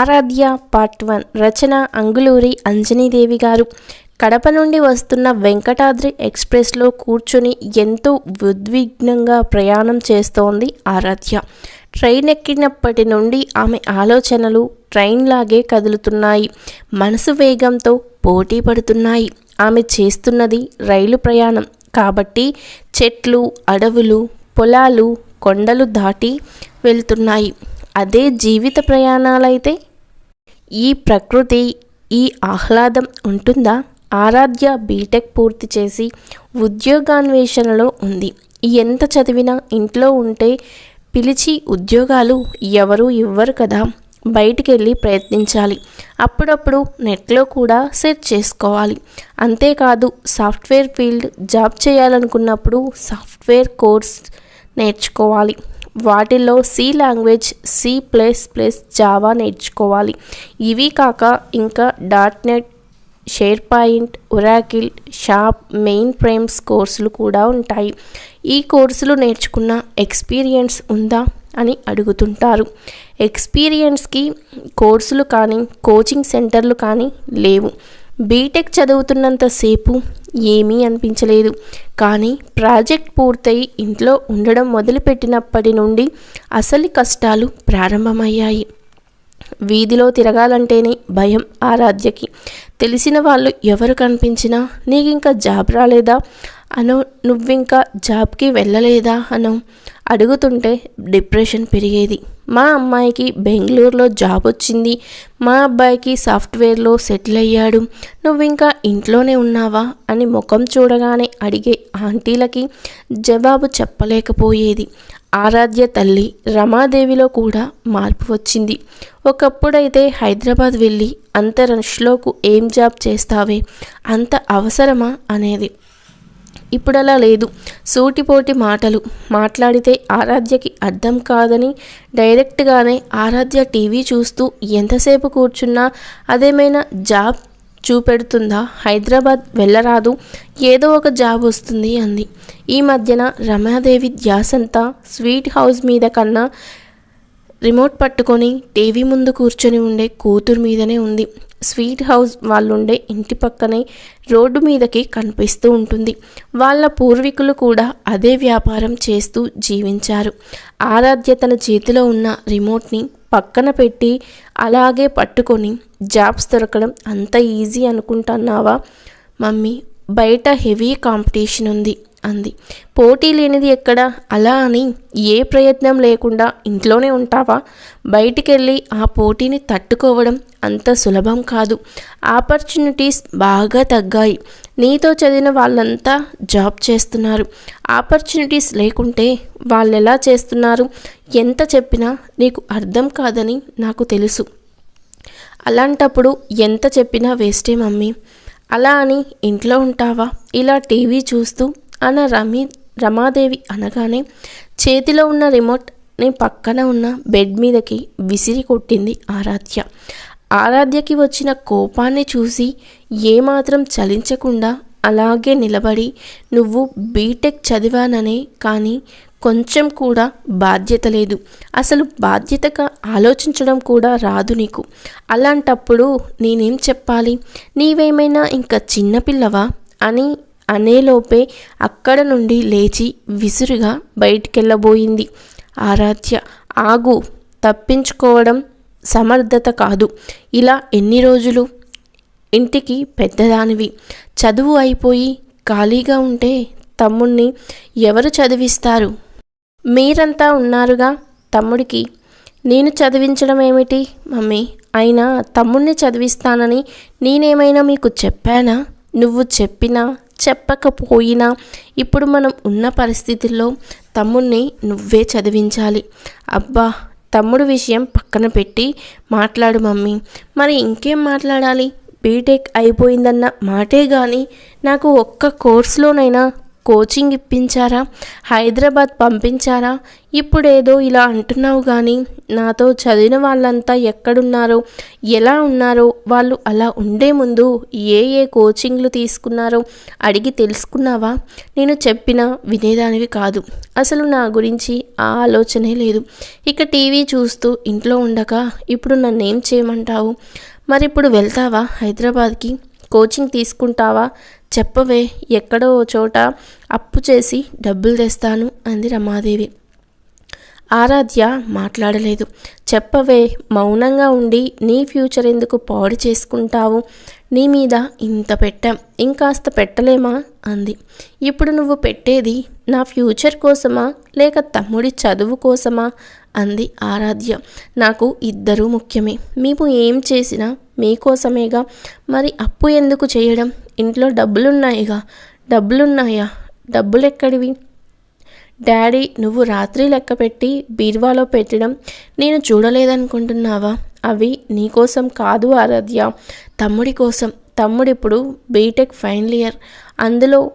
ఆరాధ్య part one రచన అంగులూరి అంజనీదేవి గారు. కడప నుండి వస్తున్న వెంకటాద్రి ఎక్స్ప్రెస్లో కూర్చొని ఎంతో ఉద్విగ్నంగా ప్రయాణం చేస్తోంది ఆరాధ్య. ట్రైన్ ఎక్కినప్పటి నుండి ఆమె ఆలోచనలు ట్రైన్ లాగే కదులుతున్నాయి. మనసు వేగంతో పోటీ పడుతున్నాయి. ఆమె చేస్తున్నది రైలు ప్రయాణం. కాబట్టి చెట్లు అడవులు పొలాలు కొండలు దాటి వెళ్తున్నాయి. అదే జీవిత ప్రయాణాలైతే ఈ ప్రకృతి ఈ ఆహ్లాదం ఉంటుందా? ఆరాధ్య బీటెక్ పూర్తి చేసి ఉద్యోగాన్వేషణలో ఉంది. ఎంత చదివినా ఇంట్లో ఉంటే పిలిచి ఉద్యోగాలు ఎవరు ఇవ్వరు కదా. బయటికి వెళ్ళి ప్రయత్నించాలి. అప్పుడప్పుడు నెట్లో కూడా సెర్చ్ చేసుకోవాలి. అంతేకాదు సాఫ్ట్వేర్ ఫీల్డ్ జాబ్ చేయాలనుకున్నప్పుడు సాఫ్ట్వేర్ కోర్స్ నేర్చుకోవాలి. వాటిల్లో C language C plus plus Java నేర్చుకోవాలి. ఇవి కాక ఇంకా dot net share point Oracle SAP mainframes కోర్సులు కూడా ఉంటాయి. ఈ కోర్సులు నేర్చుకున్న ఎక్స్పీరియన్స్ ఉందా అని అడుగుతుంటారు. ఎక్స్పీరియన్స్కి కోర్సులు కానీ కోచింగ్ సెంటర్లు కానీ లేవు. బీటెక్ చదువుతున్నంతసేపు ఏమీ అనిపించలేదు. కానీ ప్రాజెక్ట్ పూర్తయి ఇంట్లో ఉండడం మొదలుపెట్టినప్పటి నుండి అసలు కష్టాలు ప్రారంభమయ్యాయి. వీధిలో తిరగాలంటేనే భయం ఆరాధ్యకి తెలిసిన వాళ్ళు ఎవరు కనిపించినా నీకు ఇంకా జాబ్ రాలేదా? అను నువ్వింకా జాబ్కి వెళ్ళలేదా? అను అడుగుతుంటే డిప్రెషన్ పెరిగేది. మా అమ్మాయికి బెంగళూరులో జాబ్ వచ్చింది. మా అబ్బాయికి సాఫ్ట్వేర్లో సెటిల్ అయ్యాడు. నువ్వింకా ఇంట్లోనే ఉన్నావా? అని ముఖం చూడగానే అడిగే ఆంటీలకి జవాబు చెప్పలేకపోయేది. ఆరాధ్య తల్లి రమాదేవిలో కూడా మార్పు వచ్చింది. ఒకప్పుడైతే హైదరాబాద్ వెళ్ళి అంత రష్లోకు ఏం జాబ్ చేస్తావే? అంత అవసరమా? అనేది. ఇప్పుడు అలా లేదు. సూటిపోటి మాటలు. మాట్లాడితే ఆరాధ్యకి అర్థం కాదని డైరెక్ట్గానే ఆరాధ్య టీవీ చూస్తూ ఎంతసేపు కూర్చున్నా అదేమైనా జాబ్ చూపెడుతుందా? హైదరాబాద్ వెళ్ళరాదు. ఏదో ఒక జాబ్ వస్తుంది అంది. ఈ మధ్యన రమాదేవి ధ్యాసంతా స్వీట్ హౌస్ మీద కన్నా రిమోట్ పట్టుకొని టీవీ ముందు కూర్చొని ఉండే కూతురు మీదనే ఉంది. స్వీట్ హౌస్ వాళ్ళుండే ఇంటి పక్కనే రోడ్డు మీదకి కనిపిస్తూ ఉంటుంది. వాళ్ళ పూర్వీకులు కూడా అదే వ్యాపారం చేస్తూ జీవించారు. ఆరాధ్య తన చేతిలో ఉన్న రిమోట్ని పక్కన పెట్టి అలాగే పట్టుకొని జాబ్స్ దొరకడం అంత ఈజీ అనుకుంటున్నావా? మమ్మీ బయట హెవీ కాంపిటీషన్ ఉంది. అంది. పోటీ లేనిది ఎక్కడ? అలా అని ఏ ప్రయత్నం లేకుండా ఇంట్లోనే ఉంటావా? బయటికెళ్ళి ఆ పోటీని తట్టుకోవడం అంత సులభం కాదు. ఆపర్చునిటీస్ బాగా తగ్గాయి. నీతో చదివిన వాళ్ళంతా జాబ్ చేస్తున్నారు. ఆపర్చునిటీస్ లేకుంటే వాళ్ళు ఎలా చేస్తున్నారు? ఎంత చెప్పినా నీకు అర్థం కాదని నాకు తెలుసు. అలాంటప్పుడు ఎంత చెప్పినా వేస్టే మమ్మీ. అలా అని ఇంట్లో ఉంటావా? ఇలా టీవీ చూస్తూ అన్న రమీ రమాదేవి అనగానే చేతిలో ఉన్న రిమోట్ని పక్కన ఉన్న బెడ్ మీదకి విసిరి కొట్టింది ఆరాధ్య. ఆరాధ్యకి వచ్చిన కోపాన్ని చూసి ఏమాత్రం చలించకుండా అలాగే నిలబడి నువ్వు బీటెక్ చదివాననే కానీ కొంచెం కూడా బాధ్యత లేదు. అసలు బాధ్యతగా ఆలోచించడం కూడా రాదు నీకు. అలాంటప్పుడు నేనేం చెప్పాలి? నీవేమైనా ఇంకా చిన్నపిల్లవా అని అనేలోపే అక్కడ నుండి లేచి విసురుగా బయటికెళ్ళబోయింది. ఆరాధ్య ఆగు తప్పించుకోవడం సమర్థత కాదు. ఇలా ఎన్ని రోజులు? ఇంటికి పెద్దదానివి. చదువు అయిపోయి ఖాళీగా ఉంటే తమ్ముణ్ణి ఎవరు చదివిస్తారు? మీరంతా ఉన్నారుగా తమ్ముడికి? నేను చదివించడం ఏమిటి మమ్మీ అయినా తమ్ముణ్ణి చదివిస్తానని నేనేమైనా మీకు చెప్పానా? నువ్వు చెప్పినా చెప్పకపోయినా ఇప్పుడు మనం ఉన్న పరిస్థితుల్లో తమ్ముణ్ణి నువ్వే చదివించాలి. అబ్బా తమ్ముడు విషయం పక్కన పెట్టి మాట్లాడు మమ్మీ. మరి ఇంకేం మాట్లాడాలి? బీటెక్ అయిపోయిందన్న మాటే కానీ నాకు ఒక్క కోర్సులోనైనా కోచింగ్ ఇప్పించారా? హైదరాబాద్ పంపించారా? ఇప్పుడేదో ఇలా అంటున్నావు కానీ నాతో చదివిన వాళ్ళంతా ఎక్కడున్నారో ఎలా ఉన్నారో వాళ్ళు అలా ఉండే ముందు ఏ ఏ కోచింగ్లు తీసుకున్నారో అడిగి తెలుసుకున్నావా? నేను చెప్పిన వినేదానివి కాదు. అసలు నా గురించి ఆ ఆలోచనే లేదు. ఇక టీవీ చూస్తూ ఇంట్లో ఉండక ఇప్పుడు నన్నేం చేయమంటావు? మరి ఇప్పుడు వెళ్తావా హైదరాబాద్కి? కోచింగ్ తీసుకుంటావా? చెప్పవే ఎక్కడో ఓ చోట అప్పు చేసి డబ్బులు తెస్తాను అంది రమాదేవి. ఆరాధ్య మాట్లాడలేదు. చెప్పవే మౌనంగా ఉండి నీ ఫ్యూచర్ ఎందుకు పాడు చేసుకుంటావు? నీ మీద ఇంత పెట్టాం ఇంకాస్త పెట్టలేమా? అంది. ఇప్పుడు నువ్వు పెట్టేది నా ఫ్యూచర్ కోసమా? లేక తమ్ముడి చదువు కోసమా? అంది ఆరాధ్య. నాకు ఇద్దరూ ముఖ్యమే. మేము ఏం చేసినా మీకోసమేగా. మరి అప్పు ఎందుకు చేయడం? ఇంట్లో డబ్బులున్నాయిగా. డబ్బులున్నాయా? డబ్బులెక్కడివి? డాడీ నువ్వు రాత్రి లెక్క పెట్టి బీరువాలో పెట్టడం నేను చూడలేదనుకుంటున్నావా? అవి నీకోసం కాదు ఆరాధ్య. తమ్ముడి కోసం. తమ్ముడిప్పుడు బీటెక్ ఫైనల్ ఇయర్. అందులో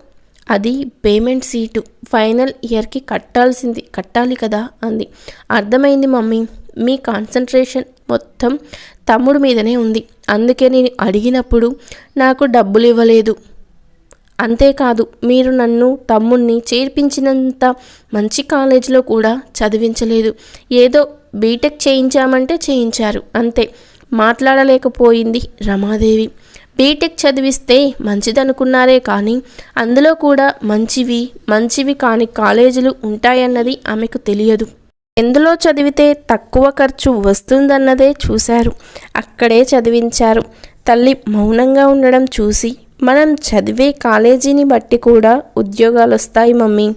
అది పేమెంట్ సీటు. ఫైనల్ ఇయర్కి కట్టాల్సింది. కట్టాలి కదా అంది. అర్థమైంది మమ్మీ. మీ కాన్సన్ట్రేషన్ మొత్తం తమ్ముడు మీదనే ఉంది. అందుకే నేను అడిగినప్పుడు నాకు డబ్బులు ఇవ్వలేదు అంతేకాదు మీరు నన్ను తమ్ముణ్ణి చేర్పించినంత మంచి కాలేజీలో కూడా చదివించలేదు. ఏదో బీటెక్ చేయించామంటే చేయించారు. అంతే. మాట్లాడలేకపోయింది రమాదేవి. బీటెక్ చదివిస్తే మంచిదనుకున్నారే కానీ అందులో కూడా మంచివి మంచివి కాని కాలేజీలు ఉంటాయన్నది ఆమెకు తెలియదు. ఎందులో చదివితే తక్కువ ఖర్చు వస్తుందన్నదే చూశారు. అక్కడే చదివించారు. తల్లి మౌనంగా ఉండడం చూసి మనం చదివే కాలేజీని బట్టి కూడా ఉద్యోగాలు వస్తాయి మమ్మీ.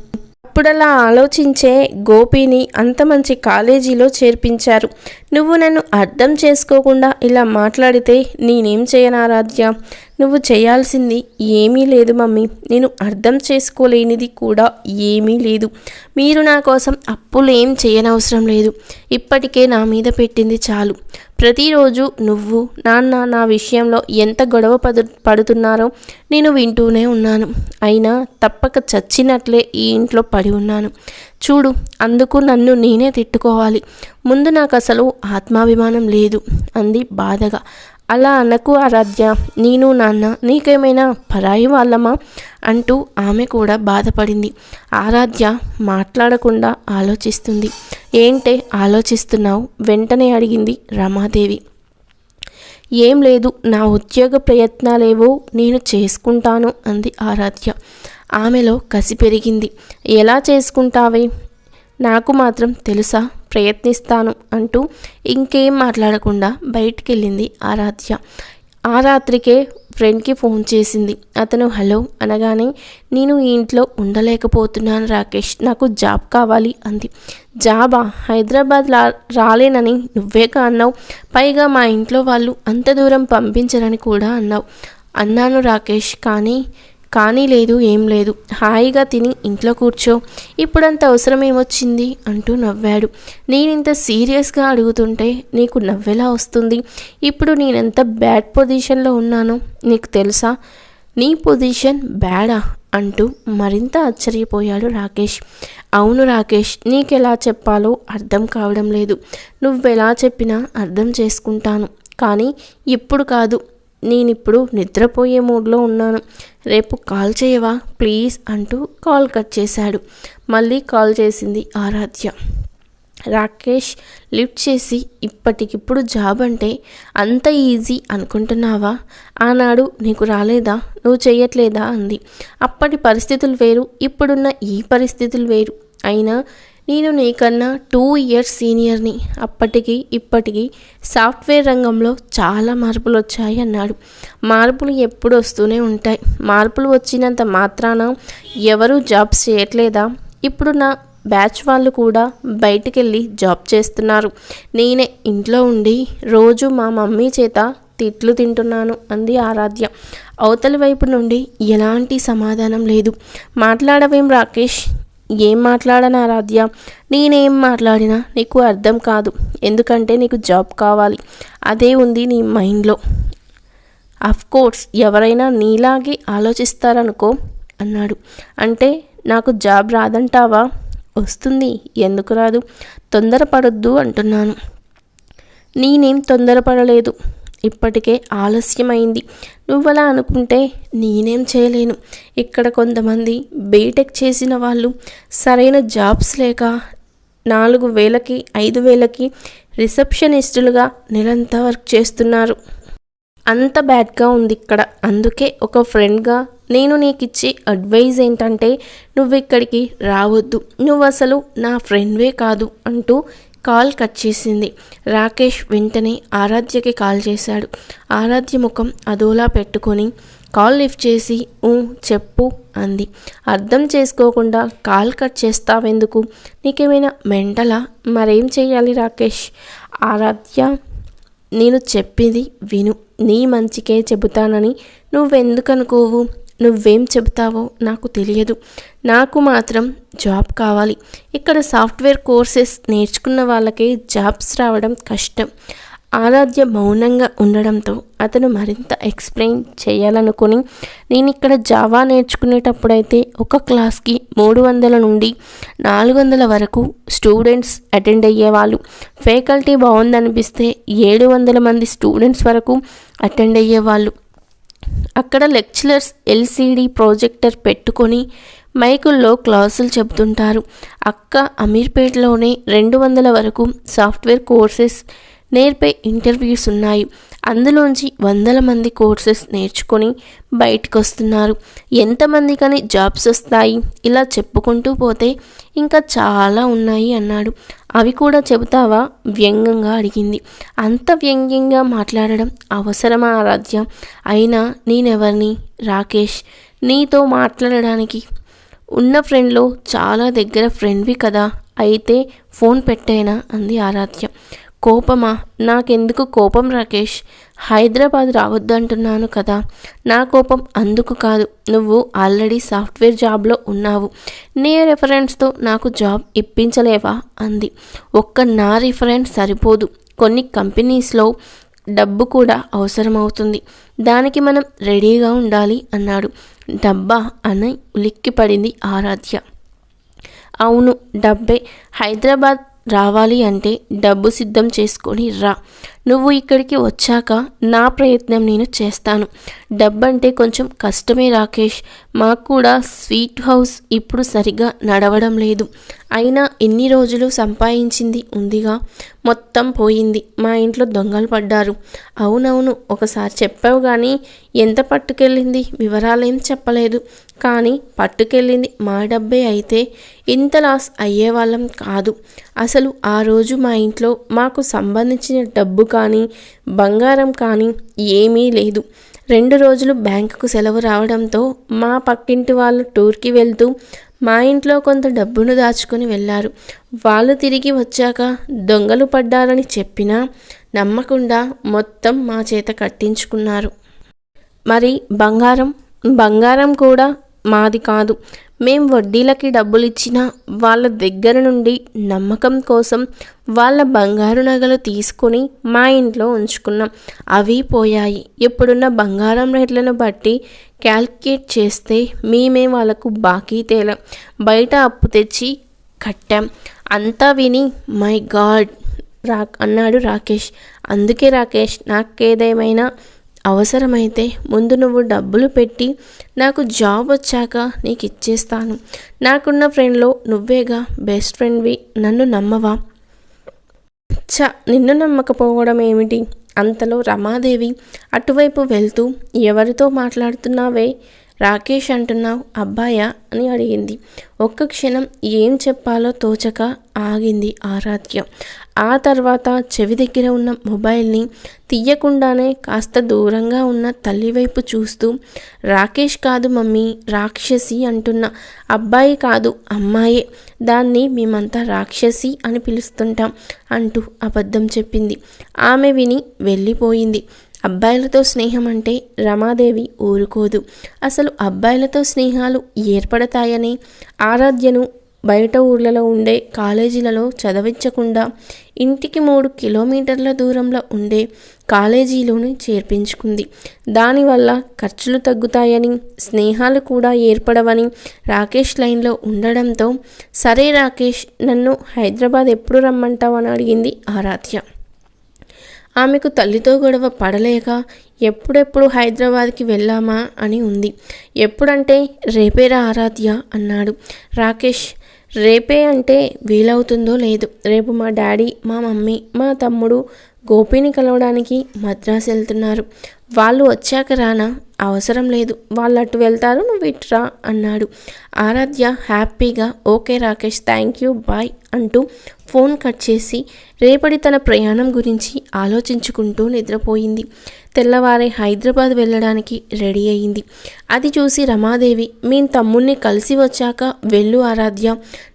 అప్పుడలా ఆలోచించే గోపిని అంత మంచి కాలేజీలో చేర్పించారు. నువ్వు నన్ను అర్థం చేసుకోకుండా ఇలా మాట్లాడితే నేనేం చేయనారాధ్య నువ్వు చేయాల్సింది ఏమీ లేదు మమ్మీ. నేను అర్థం చేసుకోలేనిది కూడా ఏమీ లేదు. మీరు నా కోసం అప్పులు ఏం చేయనవసరం లేదు. ఇప్పటికే నా మీద పెట్టింది చాలు. ప్రతిరోజు నువ్వు నాన్న నా విషయంలో ఎంత గొడవ పడు పడుతున్నారో నేను వింటూనే ఉన్నాను. అయినా తప్పక చచ్చినట్లే ఈ ఇంట్లో పడి ఉన్నాను. చూడు అందుకు నన్ను నేనే తిట్టుకోవాలి. ముందు నాకు అసలు ఆత్మాభిమానం లేదు అంది బాధగా. అలా అనకు ఆరాధ్య నేను నాన్న నీకేమైనా పరాయి వాళ్ళమా? అంటూ ఆమె కూడా బాధపడింది. ఆరాధ్య మాట్లాడకుండా ఆలోచిస్తుంది. ఏంటే ఆలోచిస్తున్నావు? వెంటనే అడిగింది రమాదేవి. ఏం లేదు నా ఉద్యోగ ప్రయత్నాలేవో నేను చేసుకుంటాను అంది ఆరాధ్య. ఆమెలో కసి పెరిగింది. ఎలా చేసుకుంటావే? నాకు మాత్రం తెలుసా ప్రయత్నిస్తాను అంటూ ఇంకేం మాట్లాడకుండా బయటికి వెళ్ళింది ఆరాధ్య. ఆ రాత్రికే ఫ్రెండ్కి ఫోన్ చేసింది. అతను హలో అనగానే నేను ఈ ఇంట్లో ఉండలేకపోతున్నాను రాకేష్ నాకు జాబ్ కావాలి అంది. జాబా? హైదరాబాద్ రా రాలేనని నువ్వేగా అన్నావు? పైగా మా ఇంట్లో వాళ్ళు అంత దూరం పంపించరని కూడా అన్నావు. అన్నాను రాకేష్ కానీ కానీ లేదు ఏం లేదు. హాయిగా తిని ఇంట్లో కూర్చో. ఇప్పుడంత అవసరం ఏమొచ్చింది అంటూ నవ్వాడు. నేనింత సీరియస్గా అడుగుతుంటే నీకు నవ్వెలా వస్తుంది? ఇప్పుడు నేనెంత బ్యాడ్ పొజిషన్లో ఉన్నానో నీకు తెలుసా? నీ పొజిషన్ బ్యాడా? అంటూ మరింత ఆశ్చర్యపోయాడు రాకేష్. అవును రాకేష్ నీకెలా చెప్పాలో అర్థం కావడం లేదు. నువ్వెలా చెప్పినా అర్థం చేసుకుంటాను. కానీ ఇప్పుడు కాదు. నేనిప్పుడు నిద్రపోయే మూడ్లో ఉన్నాను. రేపు కాల్ చేయవా? ప్లీజ్ అంటూ కాల్ కట్ చేశాడు. మళ్ళీ కాల్ చేసింది ఆరాధ్య. రాకేష్ లిఫ్ట్ చేసి ఇప్పటికిప్పుడు జాబ్ అంటే అంత ఈజీ అనుకుంటున్నావా? ఆనాడు నీకు రాలేదా? నువ్వు చేయట్లేదా అంది. అప్పటి పరిస్థితులు వేరు ఇప్పుడున్న ఈ పరిస్థితులు వేరు. అయినా నేను నీకన్నా టూ ఇయర్స్ సీనియర్ని. అప్పటికి ఇప్పటికి సాఫ్ట్వేర్ రంగంలో చాలా మార్పులు వచ్చాయి అన్నాడు. మార్పులు ఎప్పుడు వస్తూనే ఉంటాయి. మార్పులు వచ్చినంత మాత్రాన ఎవరూ జాబ్స్ చేయట్లేదా? ఇప్పుడు నా బ్యాచ్ వాళ్ళు కూడా బయటికెళ్ళి జాబ్ చేస్తున్నారు. నేనే ఇంట్లో ఉండి రోజు మా మమ్మీ చేత తిట్లు తింటున్నాను అంది ఆరాధ్య. అవతలి వైపు నుండి ఎలాంటి సమాధానం లేదు. మాట్లాడవేం రాకేష్? ఏం మాట్లాడను ఆరాధ్య నేనేం మాట్లాడినా నీకు అర్థం కాదు. ఎందుకంటే నీకు జాబ్ కావాలి. అదే ఉంది నీ మైండ్లో. కోర్స్ ఎవరైనా నీలాగే ఆలోచిస్తారనుకో అన్నాడు. అంటే నాకు జాబ్ రాదంటావా? వస్తుంది. ఎందుకు రాదు? తొందరపడొద్దు అంటున్నాను. నేనేం తొందరపడలేదు. ఇప్పటికే ఆలస్యమైంది. నువ్వలా అనుకుంటే నేనేం చేయలేను. ఇక్కడ కొంతమంది బీటెక్ చేసిన వాళ్ళు సరైన జాబ్స్ లేక నాలుగు వేలకి ఐదు వేలకి రిసెప్షనిస్టులుగా నిరంతర వర్క్ చేస్తున్నారు. అంత బ్యాడ్గా ఉంది ఇక్కడ. అందుకే ఒక ఫ్రెండ్గా నేను నీకు ఇచ్చే అడ్వైజ్ ఏంటంటే నువ్వు ఇక్కడికి రావద్దు. నువ్వు అసలు నా ఫ్రెండ్వే కాదు అంటూ కాల్ కట్ చేసింది. రాకేష్ వెంటనే ఆరాధ్యకి కాల్ చేశాడు. ఆరాధ్య ముఖం అదోలా పెట్టుకొని కాల్ లిఫ్ట్ చేసి ఊ చెప్పు అంది. అర్థం చేసుకోకుండా కాల్ కట్ చేస్తావెందుకు? నీకేమైనా మెంటలా? మరేం చేయాలి రాకేష్? ఆరాధ్య నేను చెప్పింది విను. నీ మంచికే చెబుతానని నువ్వెందుకు అనుకోవు నువ్వేం చెబుతావో నాకు తెలియదు. నాకు మాత్రం జాబ్ కావాలి. ఇక్కడ సాఫ్ట్వేర్ కోర్సెస్ నేర్చుకున్న వాళ్ళకే జాబ్స్ రావడం కష్టం. ఆరాధ్య మౌనంగా ఉండడంతో అతను మరింత ఎక్స్ప్లెయిన్ చేయాలనుకుని నేను ఇక్కడ జావా నేర్చుకునేటప్పుడైతే ఒక క్లాస్కి మూడు వందల నుండి నాలుగు వందల వరకు స్టూడెంట్స్ అటెండ్ అయ్యేవాళ్ళు. ఫ్యాకల్టీ బాగుందనిపిస్తే ఏడు వందల మంది స్టూడెంట్స్ వరకు అటెండ్ అయ్యేవాళ్ళు. అక్కడ లెక్చరర్స్ ఎల్సిడి ప్రాజెక్టర్ పెట్టుకొని మైకుల్లో క్లాసులు చెబుతుంటారు. అక్క అమీర్పేటలోనే రెండు వందల వరకు సాఫ్ట్వేర్ కోర్సెస్ నేర్పే ఇంటర్వ్యూస్ ఉన్నాయి. అందులోంచి వందల మంది కోర్సెస్ నేర్చుకొని బయటకు వస్తున్నారు ఎంతమంది కానీ జాబ్స్ వస్తాయి? ఇలా చెప్పుకుంటూ పోతే ఇంకా చాలా ఉన్నాయి అన్నాడు. అవి కూడా చెబుతావా? వ్యంగ్యంగా అడిగింది. అంత వ్యంగ్యంగా మాట్లాడడం అవసరమా ఆరాధ్య? అయినా నేనెవరిని? రాకేష్ నీతో మాట్లాడడానికి ఉన్న ఫ్రెండ్లో చాలా దగ్గర ఫ్రెండ్వి కదా. అయితే ఫోన్ పెట్టేనా? అంది ఆరాధ్య. కోపమా? నాకెందుకు కోపం రాకేష్? హైదరాబాద్ రావద్దంటున్నాను కదా. నా కోపం అందుకు కాదు. నువ్వు ఆల్రెడీ సాఫ్ట్వేర్ జాబ్లో ఉన్నావు. నీ రెఫరెన్స్తో నాకు జాబ్ ఇప్పించలేవా? అంది. ఒక్క నా రిఫరెన్స్ సరిపోదు. కొన్ని కంపెనీస్లో డబ్బు కూడా అవసరమవుతుంది. దానికి మనం రెడీగా ఉండాలి అన్నాడు. డబ్బా అని ఉలిక్కిపడింది ఆరాధ్య. అవును డబ్బే. హైదరాబాద్ రావాలి అంటే డబ్బు సిద్ధం చేసుకొని రా. నువ్వు ఇక్కడికి వచ్చాక నా ప్రయత్నం నేను చేస్తాను. డబ్బంటే కొంచెం కష్టమే రాకేష్. మాకు కూడా స్వీట్ హౌస్ ఇప్పుడు సరిగా నడవడం లేదు. అయినా ఎన్ని రోజులు సంపాదించింది ఉందిగా. మొత్తం పోయింది. మా ఇంట్లో దొంగలు పడ్డారు. అవునవును ఒకసారి చెప్పావు కానీ ఎంత పట్టుకెళ్ళింది వివరాలేం చెప్పలేదు. కానీ పట్టుకెళ్ళింది మా డబ్బే అయితే ఇంత లాస్ అయ్యేవాళ్ళం కాదు. అసలు ఆ రోజు మా ఇంట్లో మాకు సంబంధించిన డబ్బు కానీ బంగారం కానీ ఏమీ లేదు. రెండు రోజులు బ్యాంకుకు సెలవు రావడంతో మా పక్కింటి వాళ్ళు టూర్కి వెళ్తూ మా ఇంట్లో కొంత డబ్బును దాచుకొని వెళ్ళారు వాళ్ళు తిరిగి వచ్చాక దొంగలు పడ్డారని చెప్పినా నమ్మకుండా మొత్తం మా చేత కట్టించుకున్నారు. మరి బంగారం? బంగారం కూడా మాది కాదు. మేం వడ్డీలకి డబ్బులు ఇచ్చినా వాళ్ళ దగ్గర నుండి నమ్మకం కోసం వాళ్ళ బంగారు నగలు తీసుకొని మా ఇంట్లో ఉంచుకున్నాం. అవి పోయాయి. ఇప్పుడున్న బంగారం రేట్లను బట్టి క్యాల్కులేట్ చేస్తే మేమే వాళ్ళకు బాకీ తేలాం. బయట అప్పు తెచ్చి కట్టాం. అంతా విని మై గాడ్! రా అన్నాడు రాకేష్. అందుకే రాకేష్ నాకేదేమైనా అవసరమైతే ముందు నువ్వు డబ్బులు పెట్టి నాకు జాబ్ వచ్చాక నీకు ఇచ్చేస్తాను నాకున్న ఫ్రెండ్లో నువ్వేగా బెస్ట్ ఫ్రెండ్వి నన్ను నమ్మవా? చ నిన్ను నమ్మకపోవడం ఏమిటి? అంతలో రమాదేవి అటువైపు వెళ్తూ ఎవరితో మాట్లాడుతున్నావే? రాకేష్ అంటున్నావు అబ్బాయా? అని అడిగింది. ఒక్క క్షణం ఏం చెప్పాలో తోచక ఆగింది ఆరాధ్య. ఆ తర్వాత చెవి దగ్గర ఉన్న మొబైల్ని తీయకుండానే కాస్త దూరంగా ఉన్న తల్లి వైపు చూస్తూ రాకేష్ కాదు మమ్మీ రాక్షసి అంటున్న అబ్బాయి కాదు అమ్మాయే దాన్ని మేమంతా రాక్షసి అని పిలుస్తుంటాం అంటూ అబద్ధం చెప్పింది. ఆమె విని వెళ్ళిపోయింది. అబ్బాయిలతో స్నేహం అంటే రమాదేవి ఊరుకోదు. అసలు అబ్బాయిలతో స్నేహాలు ఏర్పడతాయని ఆరాధ్యను బయట ఊర్లలో ఉండే కాలేజీలలో చదవించకుండా ఇంటికి మూడు కిలోమీటర్ల దూరంలో ఉండే కాలేజీలోనే చేర్పించుకుంది. దానివల్ల ఖర్చులు తగ్గుతాయని స్నేహాలు కూడా ఏర్పడవని రాకేష్ లైన్లో ఉండడంతో సరే రాకేష్ నన్ను హైదరాబాద్ ఎప్పుడు రమ్మంటావు అని అడిగింది ఆరాధ్య. ఆమెకు తల్లితో గొడవ పడలేక ఎప్పుడెప్పుడు హైదరాబాద్కి వెళ్ళామా అని ఉంది. ఎప్పుడంటే రేపేరా ఆరాధ్య అన్నాడు. రాకేష్ రేపే అంటే వీలవుతుందో లేదు. రేపు మా డాడీ మా మమ్మీ మా తమ్ముడు గోపిని కలవడానికి మద్రాసు వెళ్తున్నారు. వాళ్ళు వచ్చాక రానా? అవసరం లేదు. వాళ్ళు అటు వెళ్తారు నువ్వు ఇట్రా అన్నాడు. ఆరాధ్య హ్యాపీగా okay Rakesh thank you bye అంటూ ఫోన్ కట్ చేసి రేపటి తన ప్రయాణం గురించి ఆలోచించుకుంటూ నిద్రపోయింది. తెల్లవారే హైదరాబాద్ వెళ్ళడానికి రెడీ అయింది. అది చూసి రమాదేవి మీ తమ్ముణ్ణి కలిసి వచ్చాక వెళ్ళు ఆరాధ్య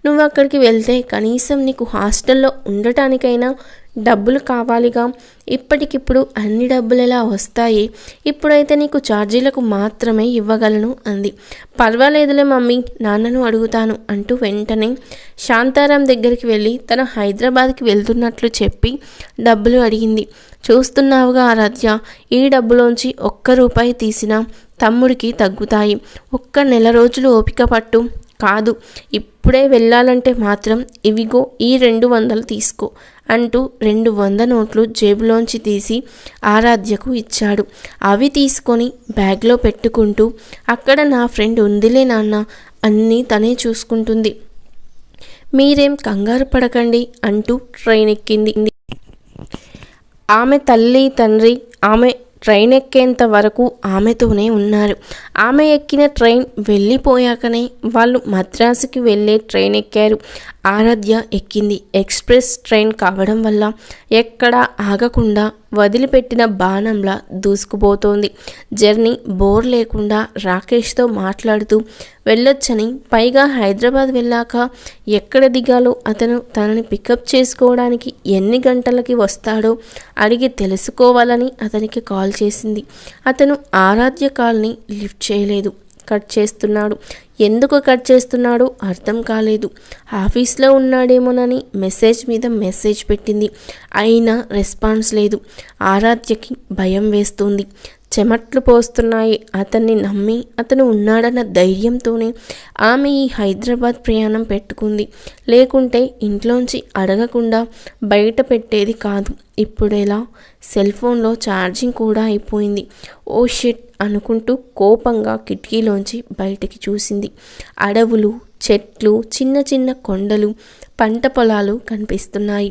నువ్వు అక్కడికి వెళ్తే కనీసం నీకు హాస్టల్లో ఉండటానికైనా డబ్బులు కావాలిగా. ఇప్పటికిప్పుడు అన్ని డబ్బులు ఎలా వస్తాయి? ఇప్పుడైతే నీకు ఛార్జీలకు మాత్రమే ఇవ్వగలను అంది. పర్వాలేదులే మమ్మీ నాన్నను అడుగుతాను అంటూ వెంటనే శాంతారాం దగ్గరికి వెళ్ళి తన హైదరాబాద్కి వెళ్తున్నట్లు చెప్పి డబ్బులు అడిగింది. చూస్తున్నావుగా ఆరాధ్య ఈ డబ్బులోంచి ఒక్క రూపాయి తీసినా తమ్ముడికి తగ్గుతాయి. ఒక్క నెల రోజులు ఓపిక పట్టు. కాదు ఇప్పుడే వెళ్ళాలంటే మాత్రం ఇవిగో ఈ రెండు వందలు తీసుకో. అంటూ రెండు వంద నోట్లు జేబులోంచి తీసి ఆరాధ్యకు ఇచ్చాడు. అవి తీసుకొని బ్యాగ్లో పెట్టుకుంటూ అక్కడ నా ఫ్రెండ్ ఉందిలే నాన్న అన్నీ తనే చూసుకుంటుంది. మీరేం కంగారు పడకండి అంటూ ట్రైన్ ఎక్కింది ఆమె తల్లి తండ్రి ఆమె ట్రైన్ ఎక్కేంత వరకు ఆమెతోనే ఉన్నారు. ఆమె ఎక్కిన ట్రైన్ వెళ్ళిపోయాకనే వాళ్ళు మద్రాసుకి వెళ్ళే ట్రైన్ ఎక్కారు ఆరాధ్య ఎక్కింది. ఎక్స్ప్రెస్ ట్రైన్ కావడం వల్ల ఎక్కడా ఆగకుండా వదిలిపెట్టిన బాణంలా దూసుకుపోతోంది. జర్నీ బోర్ లేకుండా రాకేష్తో మాట్లాడుతూ వెళ్ళొచ్చని పైగా హైదరాబాద్ వెళ్ళాక ఎక్కడ దిగాలో అతను తనని పికప్ చేసుకోవడానికి ఎన్ని గంటలకి వస్తాడో అడిగి తెలుసుకోవాలని అతనికి కాల్ చేసింది. అతను ఆరాధ్య కాల్ని లిఫ్ట్ చేయలేదు. కట్ చేస్తున్నాడు. ఎందుకు కట్ చేస్తున్నాడో? అర్థం కాలేదు. ఆఫీస్లో ఉన్నాడేమోనని మెసేజ్ మీద మెసేజ్ పెట్టింది. అయినా రెస్పాన్స్ లేదు. ఆరాధ్యకి భయం వేస్తుంది. చెమట్లు పోస్తున్నాయి. అతన్ని నమ్మి అతను ఉన్నాడన్న ధైర్యంతోనే ఆమె ఈ హైదరాబాద్ ప్రయాణం పెట్టుకుంది. లేకుంటే ఇంట్లోంచి అడగకుండా బయట పెట్టేది కాదు. ఇప్పుడెలా సెల్ ఫోన్లో ఛార్జింగ్ కూడా అయిపోయింది. ఓ షిట్ అనుకుంటూ కోపంగా కిటికీలోంచి బయటికి చూసింది. అడవులు చెట్లు చిన్న చిన్న కొండలు పంట పొలాలు కనిపిస్తున్నాయి.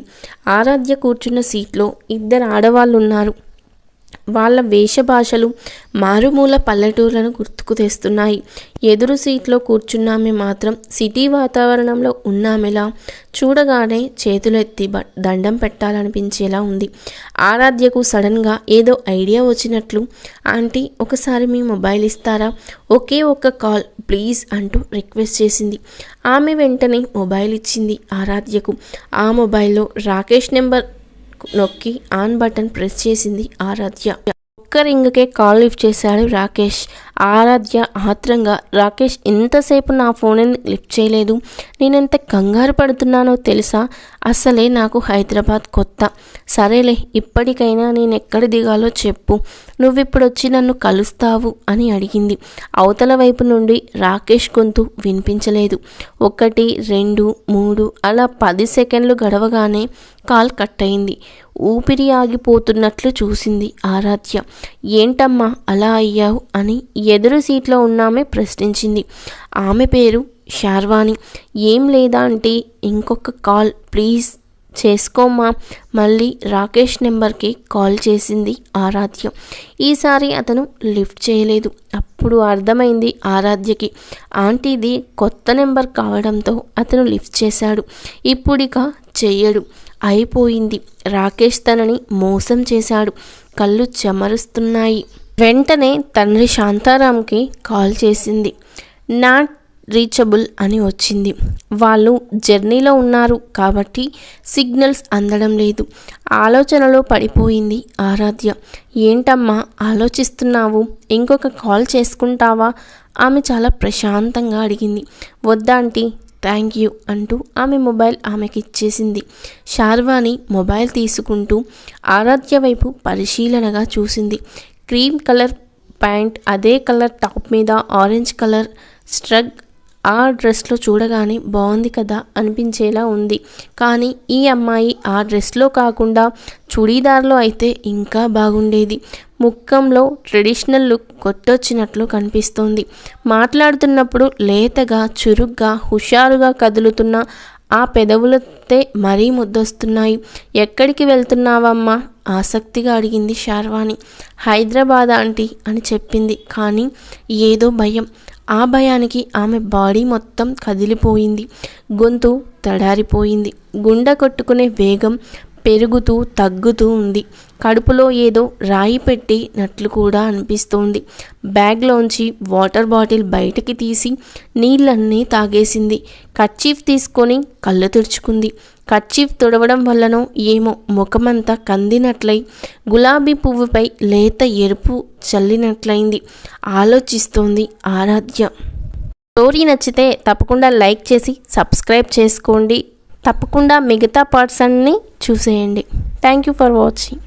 ఆరాధ్య కూర్చున్న సీట్లో ఇద్దరు ఆడవాళ్ళు ఉన్నారు వాళ్ళ వేషభాషలు మారుమూల పల్లెటూర్లను గుర్తుకు తెస్తున్నాయి. ఎదురు సీట్లో కూర్చున్నామే మాత్రం సిటీ వాతావరణంలో ఉన్నామెలా చూడగానే చేతులెత్తి బ దండం పెట్టాలనిపించేలా ఉంది. ఆరాధ్యకు సడన్గా ఏదో ఐడియా వచ్చినట్లు ఆంటీ ఒకసారి మీ మొబైల్ ఇస్తారా? ఒకే ఒక్క కాల్ ప్లీజ్ అంటూ రిక్వెస్ట్ చేసింది. ఆమె వెంటనే మొబైల్ ఇచ్చింది ఆరాధ్యకు. ఆ మొబైల్లో రాకేష్ నెంబర్ నొక్కి ఆన్ బటన్ ప్రెస్ చేసింది ఆరాధ్య. ఒక్క రింగ్కే కాల్ లిఫ్ట్ చేశాడు రాకేష్. ఆరాధ్య ఆత్రంగా రాకేష్ ఎంతసేపు నా ఫోన్ ఎందుకు లిఫ్ట్ చేయలేదు? నేను ఎంత కంగారు పడుతున్నానో తెలుసా? అసలే నాకు హైదరాబాద్ కొత్త. సరేలే ఇప్పటికైనా నేను ఎక్కడ దిగాలో చెప్పు. నువ్విప్పుడు వచ్చి నన్ను కలుస్తావు అని అడిగింది. అవతల వైపు నుండి రాకేష్ గొంతు వినిపించలేదు. ఒకటి రెండు మూడు అలా పది సెకండ్లు గడవగానే కాల్ కట్ అయింది ఊపిరి ఆగిపోతున్నట్లు చూసింది ఆరాధ్య. ఏంటమ్మా అలా అయ్యావు? అని ఎదురు సీట్లో ఉన్నామే ప్రశ్నించింది. ఆమె పేరు శార్వాణి. ఏం లేదా అంటే ఇంకొక కాల్ ప్లీజ్ చేసుకోమ్మా. మళ్ళీ రాకేష్ నెంబర్కి కాల్ చేసింది ఆరాధ్య. ఈసారి అతను లిఫ్ట్ చేయలేదు. అప్పుడు అర్థమైంది ఆరాధ్యకి. ఆంటీది కొత్త నెంబర్ కావడంతో అతను లిఫ్ట్ చేశాడు. ఇప్పుడిక చెయ్యడు. అయిపోయింది. రాకేష్ తనని మోసం చేశాడు. కళ్ళు చెమరుస్తున్నాయి. వెంటనే తండ్రి శాంతారాంకి కాల్ చేసింది. నాట్ రీచబుల్ అని వచ్చింది. వాళ్ళు జర్నీలో ఉన్నారు కాబట్టి సిగ్నల్స్ అందడం లేదు. ఆలోచనలో పడిపోయింది ఆరాధ్య. ఏంటమ్మా ఆలోచిస్తున్నావు? ఇంకొక కాల్ చేసుకుంటావా? ఆమె చాలా ప్రశాంతంగా అడిగింది. వద్దాంటీ థ్యాంక్ యూ అంటూ ఆమె మొబైల్ ఆమెకి ఇచ్చేసింది. షార్వాణి మొబైల్ తీసుకుంటూ ఆరాధ్య వైపు పరిశీలనగా చూసింది. క్రీమ్ కలర్ ప్యాంట్ అదే కలర్ టాప్ మీద ఆరెంజ్ కలర్ స్ట్రగ్ ఆ డ్రెస్లో చూడగానే బాగుంది కదా అనిపించేలా ఉంది. కానీ ఈ అమ్మాయి ఆ డ్రెస్లో కాకుండా చుడీదార్లో అయితే ఇంకా బాగుండేది. ముఖంలో ట్రెడిషనల్ లుక్ కొట్టొచ్చినట్లు కనిపిస్తోంది. మాట్లాడుతున్నప్పుడు లేతగా చురుగ్గా హుషారుగా కదులుతున్న ఆ పెదవులతే మరీ ముద్దొస్తున్నాయి. ఎక్కడికి వెళ్తున్నావమ్మా? ఆసక్తిగా అడిగింది శార్వాణి. హైదరాబాద్ ఆంటీ అని చెప్పింది. కానీ ఏదో భయం. ఆ భయానికి ఆమె బాడీ మొత్తం కదిలిపోయింది. గొంతు తడారిపోయింది. గుండె కొట్టుకునే వేగం పెరుగుతూ తగ్గుతూ ఉంది. కడుపులో ఏదో రాయి పెట్టినట్లు కూడా అనిపిస్తోంది. బ్యాగ్లోంచి వాటర్ బాటిల్ బయటకి తీసి నీళ్ళన్నీ తాగేసింది. కర్చీఫ్ తీసుకొని కళ్ళు తుడుచుకుంది కర్చీఫ్ తుడవడం వల్లనో ఏమో ముఖమంతా కందినట్లయి గులాబీ పువ్వుపై లేత ఎరుపు చల్లినట్లయింది. ఆలోచిస్తోంది ఆరాధ్య. స్టోరీ నచ్చితే తప్పకుండా లైక్ చేసి సబ్స్క్రైబ్ చేసుకోండి. తప్పకుండా మిగతా పార్ట్స్ అన్నీ చూసేయండి. Thank you for watching